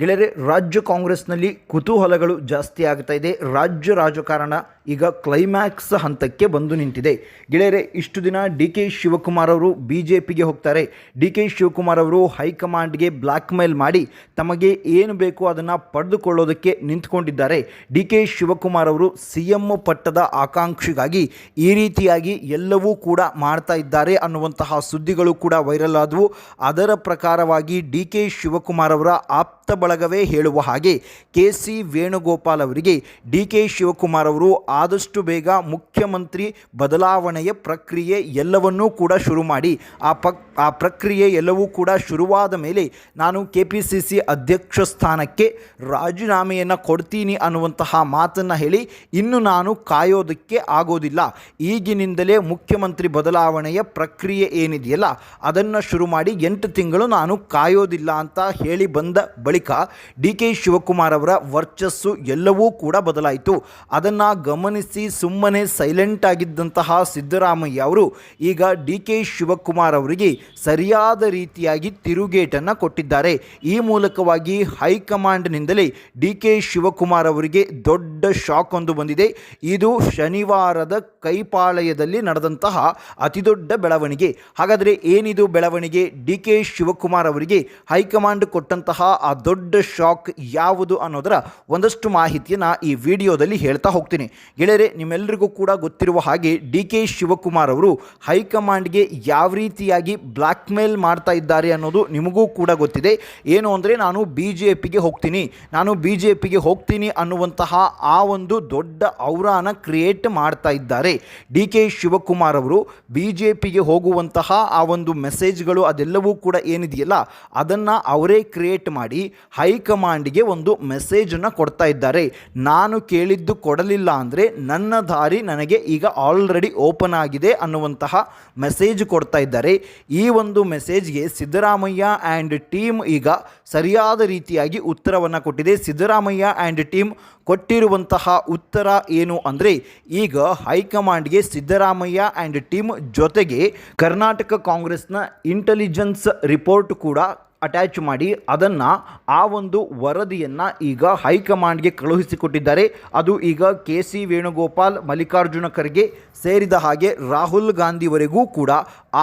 ಗೆಳೆಯರೆ, ರಾಜ್ಯ ಕಾಂಗ್ರೆಸ್ನಲ್ಲಿ ಕುತೂಹಲಗಳು ಜಾಸ್ತಿ ಆಗ್ತಾ ಇದೆ. ರಾಜ್ಯ ರಾಜಕಾರಣ ಈಗ ಕ್ಲೈಮ್ಯಾಕ್ಸ್ ಹಂತಕ್ಕೆ ಬಂದು ನಿಂತಿದೆ. ಗೆಳೆಯರೆ, ಇಷ್ಟು ದಿನ ಡಿ ಕೆ ಶಿವಕುಮಾರ್ ಅವರು ಬಿ ಜೆ ಪಿಗೆ ಹೋಗ್ತಾರೆ. ಡಿ ಕೆ ಶಿವಕುಮಾರ್ ಅವರು ಹೈಕಮಾಂಡ್ಗೆ ಬ್ಲ್ಯಾಕ್ ಮೇಲ್ ಮಾಡಿ ತಮಗೆ ಏನು ಬೇಕು ಅದನ್ನು ಪಡೆದುಕೊಳ್ಳೋದಕ್ಕೆ ನಿಂತ್ಕೊಂಡಿದ್ದಾರೆ. ಡಿ ಕೆ ಶಿವಕುಮಾರ್ ಅವರು ಸಿ ಎಂ ಪಟ್ಟದ ಆಕಾಂಕ್ಷಿಗಾಗಿ ಈ ರೀತಿಯಾಗಿ ಎಲ್ಲವೂ ಕೂಡ ಮಾಡ್ತಾ ಇದ್ದಾರೆ ಅನ್ನುವಂತಹ ಸುದ್ದಿಗಳು ಕೂಡ ವೈರಲ್ ಆದವು. ಅದರ ಪ್ರಕಾರವಾಗಿ ಡಿ ಕೆ ಶಿವಕುಮಾರ್ ಅವರ ಆಪ್ತ ಬಳಗವೇ ಹೇಳುವ ಹಾಗೆ ಕೆ ಸಿ ವೇಣುಗೋಪಾಲ್ ಅವರಿಗೆ ಡಿ ಕೆ ಶಿವಕುಮಾರ್ ಅವರು ಆದಷ್ಟು ಬೇಗ ಮುಖ್ಯಮಂತ್ರಿ ಬದಲಾವಣೆಯ ಪ್ರಕ್ರಿಯೆ ಎಲ್ಲವನ್ನೂ ಕೂಡ ಶುರು ಮಾಡಿ. ಆ ಪಕ್, ಆ ಪ್ರಕ್ರಿಯೆ ಎಲ್ಲವೂ ಕೂಡ ಶುರುವಾದ ಮೇಲೆ ನಾನು ಕೆ ಪಿ ಸಿ ಸಿ ಅಧ್ಯಕ್ಷ ಸ್ಥಾನಕ್ಕೆ ರಾಜೀನಾಮೆಯನ್ನು ಕೊಡ್ತೀನಿ ಅನ್ನುವಂತಹ ಮಾತನ್ನು ಹೇಳಿ ಇನ್ನು ನಾನು ಕಾಯೋದಕ್ಕೆ ಆಗೋದಿಲ್ಲ. ಈಗಿನಿಂದಲೇ ಮುಖ್ಯಮಂತ್ರಿ ಬದಲಾವಣೆಯ ಪ್ರಕ್ರಿಯೆ ಏನಿದೆಯಲ್ಲ ಅದನ್ನು ಶುರು ಮಾಡಿ ಎಂಟು ತಿಂಗಳು ನಾನು ಕಾಯೋದಿಲ್ಲ ಅಂತ ಹೇಳಿ ಬಂದ ಬಳಿಕ ಡಿ ಕೆ ಶಿವಕುಮಾರ್ ಅವರ ವರ್ಚಸ್ಸು ಎಲ್ಲವೂ ಕೂಡ ಬದಲಾಯಿತು. ಅದನ್ನು ಗಮನಿಸಿ ಸುಮ್ಮನೆ ಸೈಲೆಂಟ್ ಆಗಿದ್ದಂತಹ ಸಿದ್ದರಾಮಯ್ಯ ಅವರು ಈಗ ಡಿ ಕೆ ಶಿವಕುಮಾರ್ ಅವರಿಗೆ ಸರಿಯಾದ ರೀತಿಯಾಗಿ ತಿರುಗೇಟನ್ನು ಕೊಟ್ಟಿದ್ದಾರೆ. ಈ ಮೂಲಕವಾಗಿ ಹೈಕಮಾಂಡ್ನಿಂದಲೇ ಡಿ ಕೆ ಶಿವಕುಮಾರ್ ಅವರಿಗೆ ದೊಡ್ಡ ಶಾಕ್ ಒಂದು ಬಂದಿದೆ. ಇದು ಶನಿವಾರದ ಕೈಪಾಳಯದಲ್ಲಿ ನಡೆದಂತಹ ಅತಿದೊಡ್ಡ ಬೆಳವಣಿಗೆ. ಹಾಗಾದರೆ ಏನಿದು ಬೆಳವಣಿಗೆ? ಡಿ ಕೆ ಶಿವಕುಮಾರ್ ಅವರಿಗೆ ಹೈಕಮಾಂಡ್ ಕೊಟ್ಟಂತಹ ಆ ದೊಡ್ಡ ಶಾಕ್ ಯಾವುದು ಅನ್ನೋದರ ಒಂದಷ್ಟು ಮಾಹಿತಿಯನ್ನು ಈ ವಿಡಿಯೋದಲ್ಲಿ ಹೇಳ್ತಾ ಹೋಗ್ತೀನಿ. ಗೆಳೆಯರೆ ನಿಮ್ಮೆಲ್ಲರಿಗೂ ಕೂಡ ಗೊತ್ತಿರುವ ಹಾಗೆ ಡಿ ಕೆ ಶಿವಕುಮಾರ್ ಅವರು ಹೈಕಮಾಂಡ್ಗೆ ಯಾವ ರೀತಿಯಾಗಿ ಬ್ಲ್ಯಾಕ್ ಮೇಲ್ ಮಾಡ್ತಾ ಇದ್ದಾರೆ ಅನ್ನೋದು ನಿಮಗೂ ಕೂಡ ಗೊತ್ತಿದೆ. ಏನು ಅಂದರೆ ನಾನು ಬಿ ಜೆ ಪಿಗೆ ಹೋಗ್ತೀನಿ. ನಾನು ಬಿ ಜೆ ಪಿಗೆ ಹೋಗ್ತೀನಿ ಅನ್ನುವಂತಹ ಆ ಒಂದು ದೊಡ್ಡ ಔರಾನ ಕ್ರಿಯೇಟ್ ಮಾಡ್ತಾ ಇದ್ದಾರೆ. ಡಿ ಕೆ ಶಿವಕುಮಾರ್ ಅವರು ಬಿ ಜೆ ಪಿಗೆ ಹೋಗುವಂತಹ ಆ ಒಂದು ಮೆಸೇಜ್ಗಳು ಅದೆಲ್ಲವೂ ಕೂಡ ಏನಿದೆಯಲ್ಲ, ಅದನ್ನು ಅವರೇ ಕ್ರಿಯೇಟ್ ಮಾಡಿ ಹೈಕಮಾಂಡ್ಗೆ ಒಂದು ಮೆಸೇಜನ್ನು ಕೊಡ್ತಾ ಇದ್ದಾರೆ. ನಾನು ಕೇಳಿದ್ದು ಕೊಡಲಿಲ್ಲ ಅಂದರೆ ನನ್ನ ದಾರಿ ನನಗೆ ಈಗ ಆಲ್ರೆಡಿ ಓಪನ್ ಆಗಿದೆ ಅನ್ನುವಂತಹ ಮೆಸೇಜ್ ಕೊಡ್ತಾ ಇದ್ದಾರೆ. ಈ ಒಂದು ಮೆಸೇಜ್ಗೆ ಸಿದ್ದರಾಮಯ್ಯ ಆ್ಯಂಡ್ ಟೀಮ್ ಈಗ ಸರಿಯಾದ ರೀತಿಯಾಗಿ ಉತ್ತರವನ್ನು ಕೊಟ್ಟಿದೆ. ಸಿದ್ದರಾಮಯ್ಯ ಆ್ಯಂಡ್ ಟೀಮ್ ಕೊಟ್ಟಿರುವಂತಹ ಉತ್ತರ ಏನು ಅಂದರೆ ಈಗ ಹೈಕಮಾಂಡ್ಗೆ ಸಿದ್ದರಾಮಯ್ಯ ಆ್ಯಂಡ್ ಟೀಮ್ ಜೊತೆಗೆ ಕರ್ನಾಟಕ ಕಾಂಗ್ರೆಸ್ನ ಇಂಟೆಲಿಜೆನ್ಸ್ ರಿಪೋರ್ಟ್ ಕೂಡ ಅಟ್ಯಾಚ್ ಮಾಡಿ ಅದನ್ನು ಆ ಒಂದು ವರದಿಯನ್ನು ಈಗ ಹೈಕಮಾಂಡ್ಗೆ ಕಳುಹಿಸಿಕೊಟ್ಟಿದ್ದಾರೆ. ಅದು ಈಗ ಕೆ ಸಿ ವೇಣುಗೋಪಾಲ್, ಮಲ್ಲಿಕಾರ್ಜುನ ಖರ್ಗೆ ಸೇರಿದ ಹಾಗೆ ರಾಹುಲ್ ಗಾಂಧಿವರೆಗೂ ಕೂಡ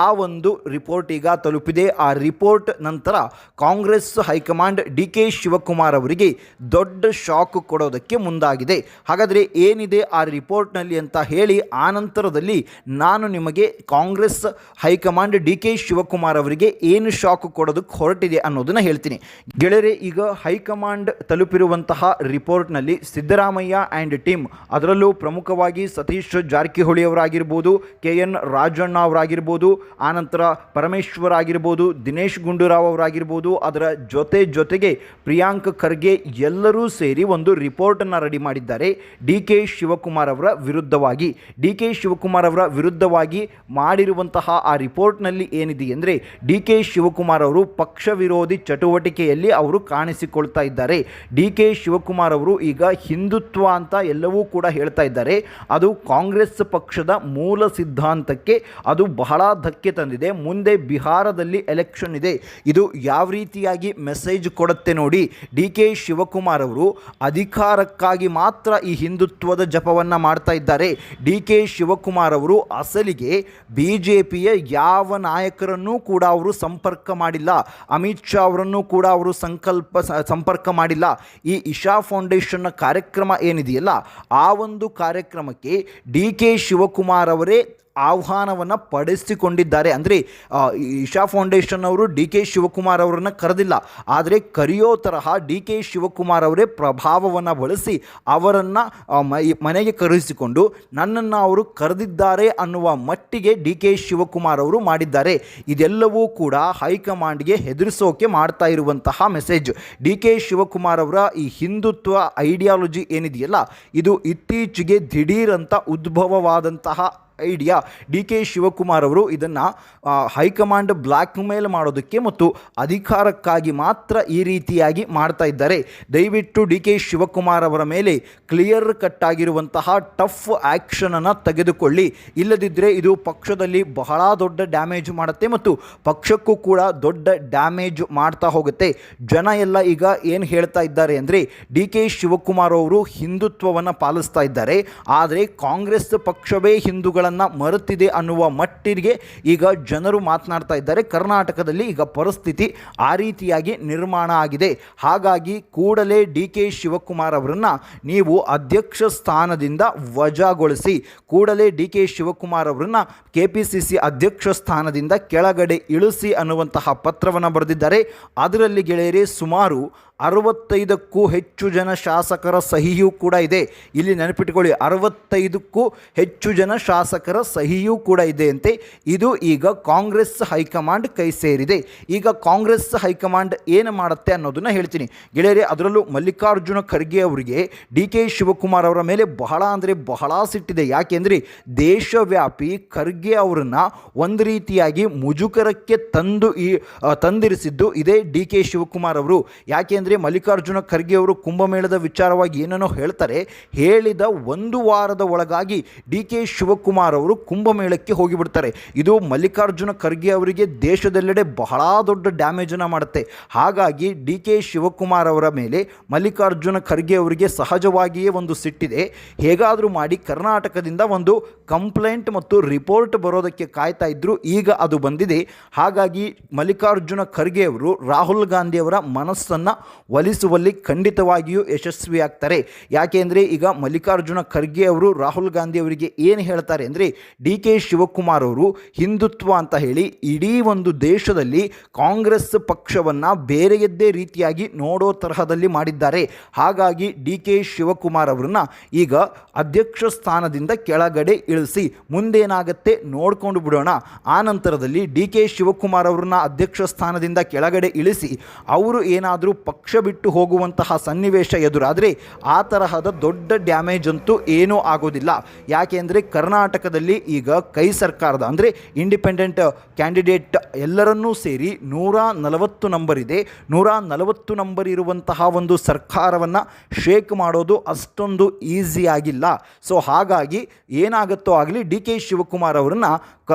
ಆ ಒಂದು ರಿಪೋರ್ಟ್ ಈಗ ತಲುಪಿದೆ. ಆ ರಿಪೋರ್ಟ್ ನಂತರ Congress high command D K Shivakumar ಅವರಿಗೆ ದೊಡ್ಡ ಶಾಕ್ ಕೊಡೋದಕ್ಕೆ ಮುಂದಾಗಿದೆ. ಹಾಗಾದರೆ ಏನಿದೆ ಆ ರಿಪೋರ್ಟ್ನಲ್ಲಿ ಅಂತ ಹೇಳಿ ಆ ನಂತರದಲ್ಲಿ ನಾನು ನಿಮಗೆ Congress high command D K Shivakumar ಅವರಿಗೆ ಏನು ಶಾಕ್ ಕೊಡೋದಕ್ಕೆ ಹೊರಟಿದೆ ಅನ್ನೋದನ್ನು ಹೇಳ್ತೀನಿ. ಗೆಳೆಯರೆ, ಈಗ ಹೈಕಮಾಂಡ್ ತಲುಪಿರುವಂತಹ ರಿಪೋರ್ಟ್ನಲ್ಲಿ ಸಿದ್ದರಾಮಯ್ಯ ಆ್ಯಂಡ್ ಟೀಮ್ ಅದರಲ್ಲೂ ಪ್ರಮುಖವಾಗಿ ಸತೀಶ್ ಜಾರಕಿಹೊಳಿ ಅವರಾಗಿರ್ಬೋದು ಕೆ ಎನ್ ರಾಜಣ್ಣ ಅವರಾಗಿರ್ಬೋದು, ಆನಂತರ ಪರಮೇಶ್ವರ್ ಆಗಿರ್ಬೋದು, ದಿನೇಶ್ ಗುಂಡೂರಾವ್ ಅವರಾಗಿರ್ಬೋದು, ಅದರ ಜೊತೆ ಜೊತೆಗೆ ಪ್ರಿಯಾಂಕ್ ಖರ್ಗೆ ಎಲ್ಲರೂ ಸೇರಿ ಒಂದು ರಿಪೋರ್ಟನ್ನು ರೆಡಿ ಮಾಡಿದ್ದಾರೆ. ಡಿ ಕೆ ಶಿವಕುಮಾರ್ ಅವರ ವಿರುದ್ಧವಾಗಿ. ಡಿ ಕೆ ಶಿವಕುಮಾರ್ ಅವರ ವಿರುದ್ಧವಾಗಿ ಮಾಡಿರುವಂತಹ ಆ ರಿಪೋರ್ಟ್ನಲ್ಲಿ ಏನಿದೆ ಅಂದರೆ ಡಿ ಕೆ ಶಿವಕುಮಾರ್ ಅವರು ಪಕ್ಷ ವಿರೋಧಿ ಚಟುವಟಿಕೆಯಲ್ಲಿ ಅವರು ಕಾಣಿಸಿಕೊಳ್ತಾ ಇದ್ದಾರೆ. ಡಿ ಕೆ ಶಿವಕುಮಾರ್ ಅವರು ಈಗ ಹಿಂದುತ್ವ ಅಂತ ಎಲ್ಲವೂ ಕೂಡ ಹೇಳ್ತಾ ಇದ್ದಾರೆ. ಅದು ಕಾಂಗ್ರೆಸ್ ಪಕ್ಷದ ಮೂಲ ಸಿದ್ಧಾಂತಕ್ಕೆ ಅದು ಬಹಳ ಧಕ್ಕೆ ತಂದಿದೆ. ಮುಂದೆ ಬಿಹಾರದಲ್ಲಿ ಎಲೆಕ್ಷನ್ ಇದೆ. ಇದು ಯಾವ ರೀತಿಯಾಗಿ ಮೆಸೇಜ್ ಕೊಡುತ್ತೆ ನೋಡಿ, ಡಿ ಕೆ ಶಿವಕುಮಾರ್ ಅವರು ಅಧಿಕಾರಕ್ಕಾಗಿ ಮಾತ್ರ ಈ ಹಿಂದುತ್ವದ ಜಪವನ್ನು ಮಾಡ್ತಾ ಇದ್ದಾರೆ. ಡಿ ಕೆ ಶಿವಕುಮಾರ್ ಅವರು ಅಸಲಿಗೆ ಬಿ ಜೆ ಪಿಯ ಯಾವ ನಾಯಕರನ್ನೂ ಕೂಡ ಅವರು ಸಂಪರ್ಕ ಮಾಡಿಲ್ಲ. ಶಾ ಅವರನ್ನು ಕೂಡ ಅವರು ಸಂಕಲ್ಪ ಸಂಪರ್ಕ ಮಾಡಿಲ್ಲ. ಈ ಇಶಾ ಫೌಂಡೇಶನ್ನ ಕಾರ್ಯಕ್ರಮ ಏನಿದೆಯಲ್ಲ, ಆ ಒಂದು ಕಾರ್ಯಕ್ರಮಕ್ಕೆ ಡಿ ಕೆ ಶಿವಕುಮಾರ್ ಅವರೇ ಆಹ್ವಾನವನ್ನು ಪಡಿಸಿಕೊಂಡಿದ್ದಾರೆ. ಅಂದರೆ ಇಶಾ ಫೌಂಡೇಶನ್ ಅವರು ಡಿ ಕೆ ಶಿವಕುಮಾರ್ ಅವರನ್ನು ಕರೆದಿಲ್ಲ. ಆದರೆ, ಕರೆಯೋ ತರಹ ಡಿ ಕೆ ಶಿವಕುಮಾರ್ ಅವರೇ ಪ್ರಭಾವವನ್ನು ಬಳಸಿ ಅವರನ್ನು ಮನೆಗೆ ಕರೆಸಿಕೊಂಡು ನನ್ನನ್ನು ಅವರು ಕರೆದಿದ್ದಾರೆ ಅನ್ನುವ ಮಟ್ಟಿಗೆ ಡಿ ಕೆ ಶಿವಕುಮಾರ್ ಅವರು ಮಾಡಿದ್ದಾರೆ. ಇದೆಲ್ಲವೂ ಕೂಡ ಹೈಕಮಾಂಡ್ಗೆ ಹೆದರಿಸೋಕೆ ಮಾಡ್ತಾ ಇರುವಂತಹ ಮೆಸೇಜ್. ಡಿ ಕೆ ಶಿವಕುಮಾರ್ ಅವರ ಈ ಹಿಂದುತ್ವ ಐಡಿಯಾಲಜಿ ಏನಿದೆಯಲ್ಲ, ಇದು ಇತ್ತೀಚೆಗೆ ದಿಢೀರ್ ಅಂತ ಉದ್ಭವವಾದಂತಹ ಐಡಿಯಾ ಡಿ ಕೆ ಶಿವಕುಮಾರ್ ಅವರು ಇದನ್ನು ಹೈಕಮಾಂಡ್ ಬ್ಲ್ಯಾಕ್ ಮೇಲ್ ಮಾಡೋದಕ್ಕೆ ಮತ್ತು ಅಧಿಕಾರಕ್ಕಾಗಿ ಮಾತ್ರ ಈ ರೀತಿಯಾಗಿ ಮಾಡ್ತಾ ಇದ್ದಾರೆ. ದಯವಿಟ್ಟು ಡಿ ಕೆ ಶಿವಕುಮಾರ್ ಅವರ ಮೇಲೆ ಕ್ಲಿಯರ್ ಕಟ್ ಆಗಿರುವಂತಹ ಟಫ್ ಆ್ಯಕ್ಷನನ್ನು ತೆಗೆದುಕೊಳ್ಳಿ. ಇಲ್ಲದಿದ್ದರೆ ಇದು ಪಕ್ಷದಲ್ಲಿ ಬಹಳ ದೊಡ್ಡ ಡ್ಯಾಮೇಜ್ ಮಾಡುತ್ತೆ ಮತ್ತು ಪಕ್ಷಕ್ಕೂ ಕೂಡ ದೊಡ್ಡ ಡ್ಯಾಮೇಜ್ ಮಾಡ್ತಾ ಹೋಗುತ್ತೆ. ಜನ ಎಲ್ಲ ಈಗ ಏನು ಹೇಳ್ತಾ ಇದ್ದಾರೆ ಅಂದರೆ, ಡಿ ಕೆ ಶಿವಕುಮಾರ್ ಅವರು ಹಿಂದುತ್ವವನ್ನು ಪಾಲಿಸ್ತಾ ಇದ್ದಾರೆ. ಆದರೆ ಕಾಂಗ್ರೆಸ್ ಪಕ್ಷವೇ ಹಿಂದೂಗಳನ್ನು ಮರೆತಿದೆ ಅನ್ನುವ ಮಟ್ಟಿಗೆ ಈಗ ಜನರು ಮಾತನಾಡ್ತಾ ಇದ್ದಾರೆ. ಕರ್ನಾಟಕದಲ್ಲಿ ಈಗ ಪರಿಸ್ಥಿತಿ ಆ ರೀತಿಯಾಗಿ ನಿರ್ಮಾಣ ಆಗಿದೆ. ಹಾಗಾಗಿ ಕೂಡಲೇ ಡಿ ಕೆ ಶಿವಕುಮಾರ್ ಅವರನ್ನು ನೀವು ಅಧ್ಯಕ್ಷ ಸ್ಥಾನದಿಂದ ವಜಾಗೊಳಿಸಿ, ಕೂಡಲೇ ಡಿ ಕೆ ಶಿವಕುಮಾರ್ ಅವರನ್ನು ಕೆ ಪಿ ಸಿ ಸಿ ಅಧ್ಯಕ್ಷ ಸ್ಥಾನದಿಂದ ಕೆಳಗಡೆ ಇಳಿಸಿ ಅನ್ನುವಂತಹ ಪತ್ರವನ್ನು ಬರೆದಿದ್ದಾರೆ. ಅದರಲ್ಲಿ ಗೆಳೆಯರೇ, ಸುಮಾರು ಅರವತ್ತೈದಕ್ಕೂ ಹೆಚ್ಚು ಜನ ಶಾಸಕರ ಸಹಿಯೂ ಕೂಡ ಇದೆ. ಇಲ್ಲಿ ನೆನಪಿಟ್ಕೊಳ್ಳಿ, ಅರವತ್ತೈದಕ್ಕೂ ಹೆಚ್ಚು ಜನ ಶಾಸಕರ ಸಹಿಯೂ ಕೂಡ ಇದೆ ಅಂತೆ ಇದು ಈಗ ಕಾಂಗ್ರೆಸ್ ಹೈಕಮಾಂಡ್ ಕೈ ಸೇರಿದೆ. ಈಗ ಕಾಂಗ್ರೆಸ್ ಹೈಕಮಾಂಡ್ ಏನು ಮಾಡುತ್ತೆ ಅನ್ನೋದನ್ನು ಹೇಳ್ತೀನಿ. ಗೆಳೆಯರೆ, ಅದರಲ್ಲೂ ಮಲ್ಲಿಕಾರ್ಜುನ ಖರ್ಗೆ ಅವರಿಗೆ ಡಿ ಕೆ ಶಿವಕುಮಾರ್ ಅವರ ಮೇಲೆ ಬಹಳ ಅಂದರೆ ಬಹಳ ಸಿಟ್ಟಿದೆ. ಯಾಕೆಂದರೆ ದೇಶವ್ಯಾಪಿ ಖರ್ಗೆ ಅವರನ್ನು ಒಂದು ರೀತಿಯಾಗಿ ಮುಜುಕರಕ್ಕೆ ತಂದು ಈ, ತಂದಿರಿಸಿದ್ದು ಇದೇ ಡಿ ಕೆ ಶಿವಕುಮಾರ್ ಅವರು. ಯಾಕೆಂದರೆ ಮಲ್ಲಿಕಾರ್ಜುನ ಖರ್ಗೆ ಅವರು ಕುಂಭಮೇಳದ ವಿಚಾರವಾಗಿ ಏನನ್ನೋ ಹೇಳ್ತಾರೆ, ಹೇಳಿದ ಒಂದು ವಾರದ ಒಳಗಾಗಿ ಡಿ ಕೆ ಶಿವಕುಮಾರ್ ಅವರು ಕುಂಭಮೇಳಕ್ಕೆ ಹೋಗಿಬಿಡ್ತಾರೆ. ಇದು ಮಲ್ಲಿಕಾರ್ಜುನ ಖರ್ಗೆ ಅವರಿಗೆ ದೇಶದೆಲ್ಲೆಡೆ ಬಹಳ ದೊಡ್ಡ ಡ್ಯಾಮೇಜನ್ನು ಮಾಡುತ್ತೆ. ಹಾಗಾಗಿ ಡಿ ಕೆ ಶಿವಕುಮಾರ್ ಅವರ ಮೇಲೆ ಮಲ್ಲಿಕಾರ್ಜುನ ಖರ್ಗೆ ಅವರಿಗೆ ಸಹಜವಾಗಿಯೇ ಒಂದು ಸಿಟ್ಟಿದೆ. ಹೇಗಾದರೂ ಮಾಡಿ ಕರ್ನಾಟಕದಿಂದ ಒಂದು ಕಂಪ್ಲೇಂಟ್ ಮತ್ತು ರಿಪೋರ್ಟ್ ಬರೋದಕ್ಕೆ ಕಾಯ್ತಾ ಇದ್ದರು ಈಗ ಅದು ಬಂದಿದೆ. ಹಾಗಾಗಿ ಮಲ್ಲಿಕಾರ್ಜುನ ಖರ್ಗೆ ಅವರು ರಾಹುಲ್ ಗಾಂಧಿಯವರ ಮನಸ್ಸನ್ನು ಒಲಿಸುವಲ್ಲಿ ಖಂಡಿತವಾಗಿಯೂ ಯಶಸ್ವಿಯಾಗ್ತಾರೆ ಯಾಕೆಂದರೆ ಈಗ ಮಲ್ಲಿಕಾರ್ಜುನ ಖರ್ಗೆ ಅವರು ರಾಹುಲ್ ಗಾಂಧಿ ಅವರಿಗೆ ಏನು ಹೇಳ್ತಾರೆ ಅಂದರೆ, ಡಿ ಕೆ ಶಿವಕುಮಾರ್ ಅವರು ಹಿಂದುತ್ವ ಅಂತ ಹೇಳಿ ಇಡೀ ಒಂದು ದೇಶದಲ್ಲಿ ಕಾಂಗ್ರೆಸ್ ಪಕ್ಷವನ್ನು ಬೇರೆಯದ್ದೇ ರೀತಿಯಾಗಿ ನೋಡೋ ತರಹದಲ್ಲಿ ಮಾಡಿದ್ದಾರೆ. ಹಾಗಾಗಿ ಡಿ ಕೆ ಶಿವಕುಮಾರ್ ಅವರನ್ನ ಈಗ ಅಧ್ಯಕ್ಷ ಸ್ಥಾನದಿಂದ ಕೆಳಗಡೆ ಇಳಿಸಿ ಮುಂದೇನಾಗತ್ತೆ ನೋಡ್ಕೊಂಡು ಬಿಡೋಣ. ಆ ನಂತರದಲ್ಲಿ ಡಿ ಕೆ ಶಿವಕುಮಾರ್ ಅವರನ್ನ ಅಧ್ಯಕ್ಷ ಸ್ಥಾನದಿಂದ ಕೆಳಗಡೆ ಇಳಿಸಿ ಅವರು ಏನಾದರೂ ಪಕ್ಷ ಬಿಟ್ಟು ಹೋಗುವಂತಹ ಸನ್ನಿವೇಶ ಎದುರಾದರೆ ಆ ತರಹದ ದೊಡ್ಡ ಡ್ಯಾಮೇಜ್ ಅಂತೂ ಏನೂ ಆಗೋದಿಲ್ಲ. ಯಾಕೆಂದರೆ ಕರ್ನಾಟಕದಲ್ಲಿ ಈಗ ಕೈ ಸರ್ಕಾರದ ಅಂದರೆ ಇಂಡಿಪೆಂಡೆಂಟ್ ಕ್ಯಾಂಡಿಡೇಟ್ ಎಲ್ಲರನ್ನೂ ಸೇರಿ ನೂರ ನಲವತ್ತು ನಂಬರ್ ಇದೆ. ನೂರ ನಲವತ್ತು ನಂಬರ್ ಇರುವಂತಹ ಒಂದು ಸರ್ಕಾರವನ್ನು ಶೇಕ್ ಮಾಡೋದು ಅಷ್ಟೊಂದು ಈಸಿ ಆಗಿಲ್ಲ. ಸೊ ಹಾಗಾಗಿ ಏನಾಗುತ್ತೋ ಆಗಲಿ ಡಿ ಕೆ ಶಿವಕುಮಾರ್ ಅವರನ್ನು ಕ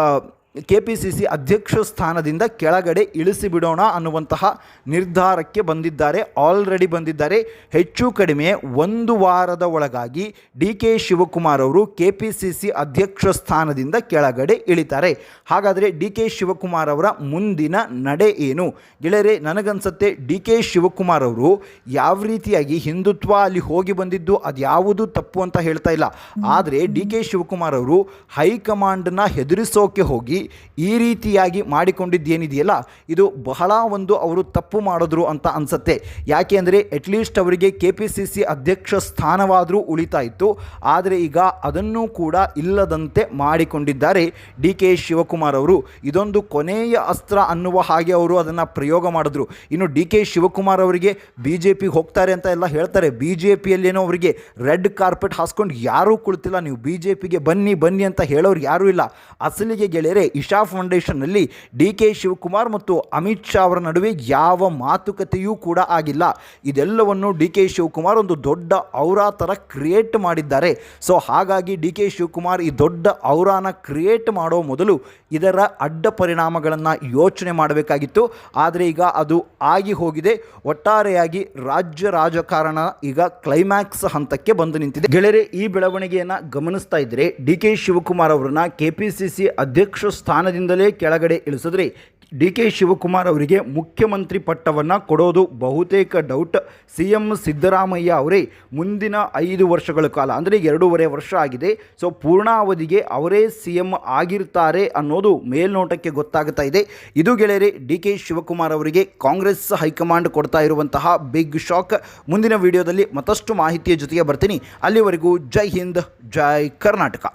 ಕೆ ಪಿ ಸಿ ಸಿ ಅಧ್ಯಕ್ಷ ಸ್ಥಾನದಿಂದ ಕೆಳಗಡೆ ಇಳಿಸಿಬಿಡೋಣ ಅನ್ನುವಂತಹ ನಿರ್ಧಾರಕ್ಕೆ ಬಂದಿದ್ದಾರೆ ಆಲ್ರೆಡಿ ಬಂದಿದ್ದಾರೆ. ಹೆಚ್ಚು ಕಡಿಮೆ ಒಂದು ವಾರದ ಒಳಗಾಗಿ ಡಿ ಕೆ ಶಿವಕುಮಾರ್ ಅವರು ಕೆ ಪಿ ಸಿ ಸಿ ಅಧ್ಯಕ್ಷ ಸ್ಥಾನದಿಂದ ಕೆಳಗಡೆ ಇಳಿತಾರೆ. ಹಾಗಾದರೆ ಡಿ ಕೆ ಶಿವಕುಮಾರ್ ಅವರ ಮುಂದಿನ ನಡೆ ಏನು? ಗೆಳೆಯರೆ ನನಗನ್ಸುತ್ತೆ ಡಿ ಕೆ ಶಿವಕುಮಾರ್ ಅವರು ಯಾವ ರೀತಿಯಾಗಿ ಹಿಂದುತ್ವ ಅಲ್ಲಿ ಹೋಗಿ ಬಂದಿದ್ದು ಅದ್ಯಾವುದು ತಪ್ಪು ಅಂತ ಹೇಳ್ತಾ ಇಲ್ಲ. ಆದರೆ ಡಿ ಕೆ ಶಿವಕುಮಾರ್ ಅವರು ಹೈಕಮಾಂಡ್ನ ಹೆದರಿಸೋಕೆ ಹೋಗಿ ಈ ರೀತಿಯಾಗಿ ಮಾಡಿಕೊಂಡಿದ್ದೇನಿದೆಯಲ್ಲ, ಇದು ಬಹಳ ಒಂದು ಅವರು ತಪ್ಪು ಮಾಡಿದ್ರು ಅಂತ ಅನಿಸುತ್ತೆ. ಯಾಕೆ ಅಂದರೆ ಅಟ್ಲೀಸ್ಟ್ ಅವರಿಗೆ ಕೆ ಪಿ ಸಿ ಸಿ ಅಧ್ಯಕ್ಷ ಸ್ಥಾನವಾದರೂ ಉಳಿತಾ ಇತ್ತು. ಆದರೆ ಈಗ ಅದನ್ನು ಕೂಡ ಇಲ್ಲದಂತೆ ಮಾಡಿಕೊಂಡಿದ್ದಾರೆ ಡಿ ಕೆ ಶಿವಕುಮಾರ್ ಅವರು. ಇದೊಂದು ಕೊನೆಯ ಅಸ್ತ್ರ ಅನ್ನುವ ಹಾಗೆ ಅವರು ಅದನ್ನು ಪ್ರಯೋಗ ಮಾಡಿದ್ರು. ಇನ್ನು ಡಿ ಕೆ ಶಿವಕುಮಾರ್ ಅವರಿಗೆ ಬಿ ಜೆ ಪಿಗೆ ಹೋಗ್ತಾರೆ ಅಂತ ಎಲ್ಲ ಹೇಳ್ತಾರೆ. ಬಿ ಜೆ ಪಿಯಲ್ಲೇನೋ ಅವರಿಗೆ ರೆಡ್ ಕಾರ್ಪೆಟ್ ಹಾಸ್ಕೊಂಡು ಯಾರೂ ಕುಳಿತಿಲ್ಲ. ನೀವು ಬಿ ಜೆ ಪಿಗೆ ಬನ್ನಿ ಬನ್ನಿ ಅಂತ ಹೇಳೋರು ಯಾರೂ ಇಲ್ಲ. ಅಸಲಿಗೆ ಗೆಳೆಯರೆ ಇಶಾ ಫೌಂಡೇಶನ್ನಲ್ಲಿ ಡಿ ಕೆ ಶಿವಕುಮಾರ್ ಮತ್ತು ಅಮಿತ್ ಶಾ ಅವರ ನಡುವೆ ಯಾವ ಮಾತುಕತೆಯೂ ಕೂಡ ಆಗಿಲ್ಲ. ಇದೆಲ್ಲವನ್ನು ಡಿ ಕೆ ಶಿವಕುಮಾರ್ ಒಂದು ದೊಡ್ಡ ಔರಾ ಥರ ಕ್ರಿಯೇಟ್ ಮಾಡಿದ್ದಾರೆ. ಸೊ, ಹಾಗಾಗಿ ಡಿ ಕೆ ಶಿವಕುಮಾರ್ ಈ ದೊಡ್ಡ ಔರಾನ ಕ್ರಿಯೇಟ್ ಮಾಡೋ ಮೊದಲು ಇದರ ಅಡ್ಡ ಪರಿಣಾಮಗಳನ್ನು ಯೋಚನೆ ಮಾಡಬೇಕಾಗಿತ್ತು. ಆದರೆ ಈಗ ಅದು ಆಗಿ ಹೋಗಿದೆ. ಒಟ್ಟಾರೆಯಾಗಿ ರಾಜ್ಯ ರಾಜಕಾರಣ ಈಗ ಕ್ಲೈಮ್ಯಾಕ್ಸ್ ಹಂತಕ್ಕೆ ಬಂದು ನಿಂತಿದೆ. ಗೆಳೆಯರೆ, ಈ ಬೆಳವಣಿಗೆಯನ್ನು ಗಮನಿಸ್ತಾ ಇದ್ದರೆ ಡಿ ಕೆ ಶಿವಕುಮಾರ್ ಅವರನ್ನ ಕೆ ಪಿ ಸಿ ಸಿ ಅಧ್ಯಕ್ಷ ಸ್ಥಾನದಿಂದಲೇ ಕೆಳಗಡೆ ಇಳಿಸಿದ್ರೆ ಡಿ ಕೆ ಶಿವಕುಮಾರ್ ಅವರಿಗೆ ಮುಖ್ಯಮಂತ್ರಿ ಪಟ್ಟವನ್ನು ಕೊಡೋದು ಬಹುತೇಕ ಡೌಟ್ ಸಿ ಎಂ ಸಿದ್ದರಾಮಯ್ಯ ಅವರೇ ಮುಂದಿನ ಐದು ವರ್ಷಗಳ ಕಾಲ, ಅಂದರೆ ಎರಡೂವರೆ ವರ್ಷ ಆಗಿದೆ. ಸೊ ಪೂರ್ಣಾವಧಿಗೆ ಅವರೇ ಸಿ ಎಂ ಆಗಿರ್ತಾರೆ ಅನ್ನೋದು ಮೇಲ್ನೋಟಕ್ಕೆ ಗೊತ್ತಾಗ್ತಾ ಇದೆ. ಇದು ಗೆಳೆಯರೆ, ಡಿ ಕೆ ಶಿವಕುಮಾರ್ ಅವರಿಗೆ ಕಾಂಗ್ರೆಸ್ ಹೈಕಮಾಂಡ್ ಕೊಡ್ತಾ ಇರುವಂತಹ ಬಿಗ್ ಶಾಕ್ ಮುಂದಿನ ವಿಡಿಯೋದಲ್ಲಿ ಮತ್ತಷ್ಟು ಮಾಹಿತಿಯ ಜೊತೆಗೆ ಬರ್ತೀನಿ. ಅಲ್ಲಿವರೆಗೂ ಜೈ ಹಿಂದ್, ಜೈ ಕರ್ನಾಟಕ.